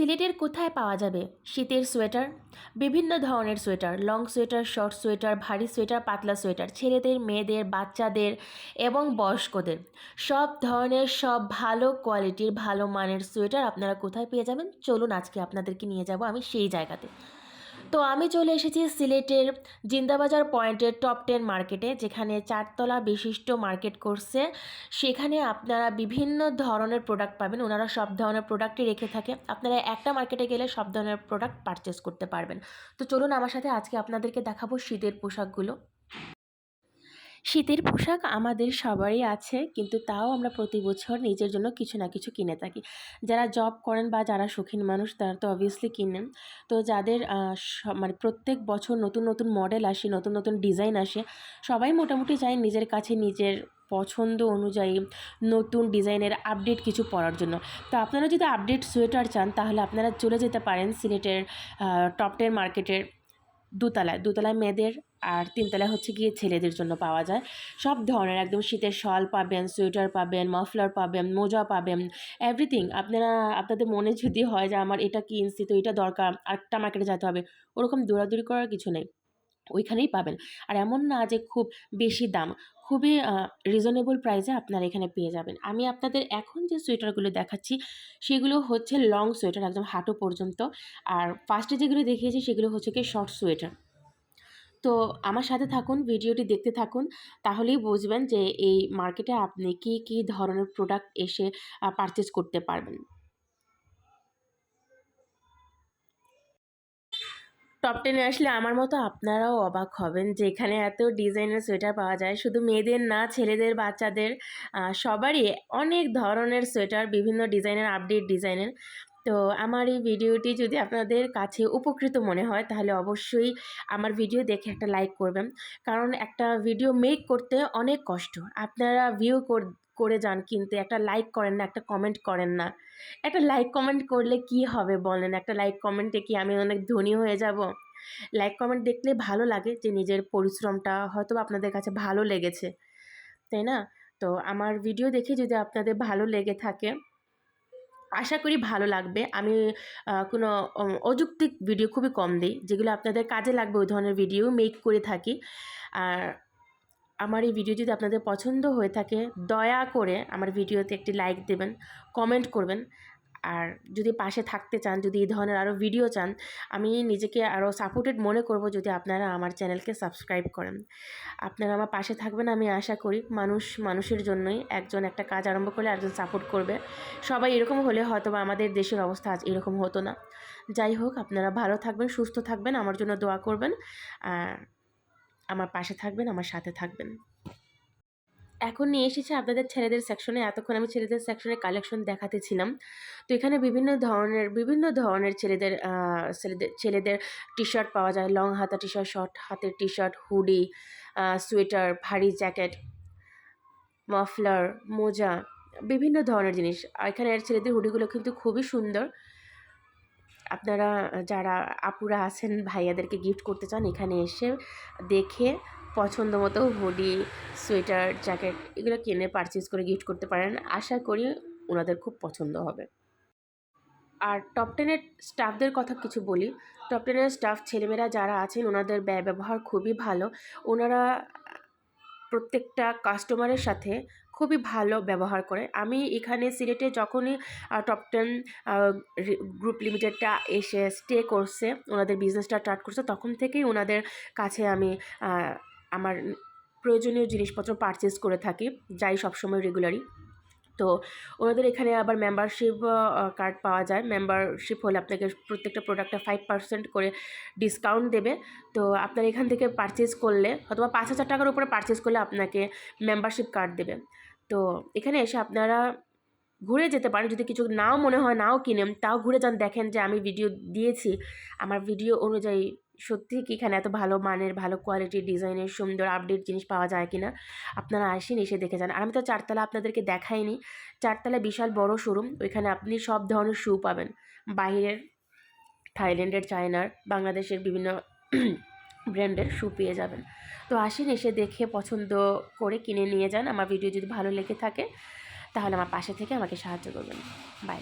সিলেটের কোথায় পাওয়া যাবে? শীতের সোয়েটার? বিভিন্ন ধরনের sweater. Long sweater, short sweater, ভারী সোয়েটার, পাতলা সোয়েটার। ছেলেদের, মেয়েদের, বাচ্চাদের এবং বয়স্কদের। সব ধরনের, সব ভালো কোয়ালিটির, ভালো মানের সোয়েটার আপনারা কোথায় পেয়ে যাবেন? চলুন আজকে আপনাদেরকে নিয়ে যাব আমি সেই জায়গাতে। তো আমি চলে এসেছি সিলেটের জিন্দাবাজার পয়েন্টের টপ টেন মার্কেটে যেখানে চারতলা বিশিষ্ট মার্কেট করছে সেখানে আপনারা বিভিন্ন ধরনের প্রোডাক্ট পাবেন। ওনারা সব ধরনের প্রোডাক্টই রেখে থাকে। আপনারা একটা মার্কেটে গেলে সব ধরনের প্রোডাক্ট পারচেস করতে পারবেন। তো চলুন আমার সাথে আজকে আপনাদেরকে দেখাবো শীতের পোশাকগুলো। শীতের পোশাক আমাদের সবারই আছে, কিন্তু তাও আমরা প্রতি বছর নিজের জন্য কিছু না কিছু কিনে থাকি। যারা জব করেন বা যারা শৌখিন মানুষ, তারা তো অবভিয়াসলি কিনেন। তো যাদের মানে প্রত্যেক বছর নতুন নতুন মডেল আসে, নতুন নতুন ডিজাইন আসে, সবাই মোটামুটি চায় নিজের কাছে নিজের পছন্দ অনুযায়ী নতুন ডিজাইনের আপডেট কিছু পরার জন্য। তো আপনারা যদি আপডেট সোয়েটার চান, তাহলে আপনারা চলে যেতে পারেন সিলেটের টপ টেন মার্কেটের দোতলায়, দুতলায় মেয়েদের আর তিনতলায় হচ্ছে গিয়ে ছেলেদের জন্য পাওয়া যায়। সব ধরনের, একদম শীতের শল পাবেন, সোয়েটার পাবেন, মাফলার পাবেন, মোজা পাবেন এভরিথিং আপনারা, আপনাদের মনে যদি হয় যে আমার এটা কিনছি, তো এটা দরকার আরেকটা মার্কেটে যেতে হবে, ওরকম দৌড়াদৌড়ি করার কিছু নেই। ওইখানেই পাবেন। আর এমন না যে খুব বেশি দাম খুবই রিজনেবল প্রাইসে আপনারা এখানে পেয়ে যাবেন। আমি আপনাদের এখন যে সোয়েটারগুলো দেখাচ্ছি, সেগুলো হচ্ছে লং সোয়েটার একদম হাঁটু পর্যন্ত। আর ফার্স্টে যেগুলো দেখিয়েছি, সেগুলো হচ্ছে কি শর্ট সোয়েটার তো আমার সাথে থাকুন, ভিডিওটি দেখতে থাকুন, তাহলেই বুঝবেন যে এই মার্কেটে আপনি কি কি ধরনের প্রোডাক্ট এসে পারচেজ করতে পারবেন। টপ টেনে আসলে আমার মতো আপনারাও অবাক হবেন যে এখানে এত ডিজাইনের সোয়েটার পাওয়া যায়। শুধু মেয়েদের না, ছেলেদের, বাচ্চাদের সবারই অনেক ধরনের সোয়েটার বিভিন্ন ডিজাইনের আপডেট ডিজাইনের তো আমার এই ভিডিওটি যদি আপনাদের কাছে উপকৃত মনে হয়, তাহলে অবশ্যই আমার ভিডিও দেখে একটা লাইক করবেন। কারণ একটা ভিডিও মেক করতে অনেক কষ্ট। আপনারা ভিউ করে যান কিন্তু, একটা লাইক করেন না, একটা কমেন্ট করেন না। একটা লাইক কমেন্ট করলে কি হবে বলেন? একটা লাইক কমেন্টে কি আমি অনেক ধনী হয়ে যাব? লাইক কমেন্ট দেখলে ভালো লাগে যে নিজের পরিশ্রমটা হয়তো আপনাদের কাছে ভালো লেগেছে, তাই না? তো আমার ভিডিও দেখে যদি আপনাদের ভালো লেগে থাকে, আশা করি ভালো লাগবে। আমি কোনো অযৌক্তিক ভিডিও খুবই কম দিই, যেগুলো আপনাদের কাজে লাগবে ওই ধরনের ভিডিও মেক করে থাকি। আর আমার এই ভিডিও যদি আপনাদের পছন্দ হয়ে থাকে, দয়া করে আমার ভিডিওতে একটি লাইক দেবেন কমেন্ট করবেন। আর যদি পাশে থাকতে চান, যদি এই ধরনের আরও ভিডিও চান, আমি নিজেকে আরও সাপোর্টেড মনে করব যদি আপনারা আমার চ্যানেলকে সাবস্ক্রাইব করেন। আপনারা আমার পাশে থাকবেন আমি আশা করি মানুষ মানুষের জন্যই একজন একটা কাজ আরম্ভ করলে একজন সাপোর্ট করবে। সবাই এরকম হলে হয়তো আমাদের দেশের অবস্থা আজ এরকম হতো না। যাই হোক, আপনারা ভালো থাকবেন, সুস্থ থাকবেন, আমার জন্য দোয়া করবেন। আর আমার পাশে থাকবেন, আমার সাথে থাকবেন। এখন নিয়ে এসেছি আপনাদের ছেলেদের সেকশনে এতক্ষণ আমি ছেলেদের সেকশনে কালেকশন দেখাতেছিলাম। তো এখানে বিভিন্ন ধরনের বিভিন্ন ধরনের ছেলেদের ছেলেদের ছেলেদের টি শার্ট পাওয়া যায়। লং হাতা টি শার্ট শর্ট হাতের টি শার্ট হুডি সোয়েটার ভারী জ্যাকেট মাফলার মোজা, বিভিন্ন ধরনের জিনিস। এখানে ছেলেদের হুডিগুলো কিন্তু খুবই সুন্দর। আপনারা, যারা আপুরা আছেন, ভাইয়াদেরকে গিফট করতে চান, এখানে এসে দেখে পছন্দ মতো হুডি সোয়েটার জ্যাকেট এগুলো কিনে পারচেজ করে গিফট করতে পারেন। আশা করি ওনাদের খুব পছন্দ হবে। আর টপ টেনের স্টাফদের কথা কিছু বলি। টপ টেনের স্টাফ ছেলেমেয়েরা যারা আছেন, ওনাদের ব্যয় ব্যবহার খুবই ভালো। ওনারা প্রত্যেকটা কাস্টমারের সাথে খুবই ভালো ব্যবহার করে। আমি এখানে সিলেটে যখনই টপ টেন গ্রুপ লিমিটেডটা এসে স্টে করছে, ওনাদের বিজনেসটা স্টার্ট করছে, তখন থেকেই ওনাদের কাছে আমি আমার প্রয়োজনীয় জিনিসপত্র পারচেস করে থাকি, যাই সবসময় রেগুলারই তো ওনাদের এখানে আবার মেম্বারশিপ কার্ড পাওয়া যায়। মেম্বারশিপ হলে আপনাকে প্রত্যেকটা প্রোডাক্টে ফাইভ পার্সেন্ট করে ডিসকাউন্ট দেবে। তো আপনার এখান থেকে পারচেস করলে, অথবা পাঁচ হাজার টাকার উপরে পারচেস করলে আপনাকে মেম্বারশিপ কার্ড দেবে। তো এখানে এসে আপনারা ঘুরে যেতে পারেন। যদি কিছু নাও মনে হয় নাও কিনেন, তাও ঘুরে যান। দেখেন যে আমি ভিডিও দিয়েছি। আমার ভিডিও অনুযায়ী সত্যি কি এখানে এত ভালো মানের, ভালো কোয়ালিটির ডিজাইনের সুন্দর আপডেট জিনিস পাওয়া যায় কিনা, আপনারা আসেন, এসে দেখে যান। আর আমি তো চারতলা আপনাদেরকে দেখাইনি। চারতলা বিশাল বড় শোরুম ওইখানে আপনি সব ধরনের শু পাবেন। বাইরের, থাইল্যান্ডের, চায়নার, বাংলাদেশের বিভিন্ন ব্র্যান্ডের শ্যু পেয়ে যাবেন। তো আসেন, এসে দেখে পছন্দ করে কিনে নিয়ে যান। আমার ভিডিও যদি ভালো লেগে থাকে, তাহলে আমার পাশে থেকে আমাকে সাহায্য করবেন। বাই।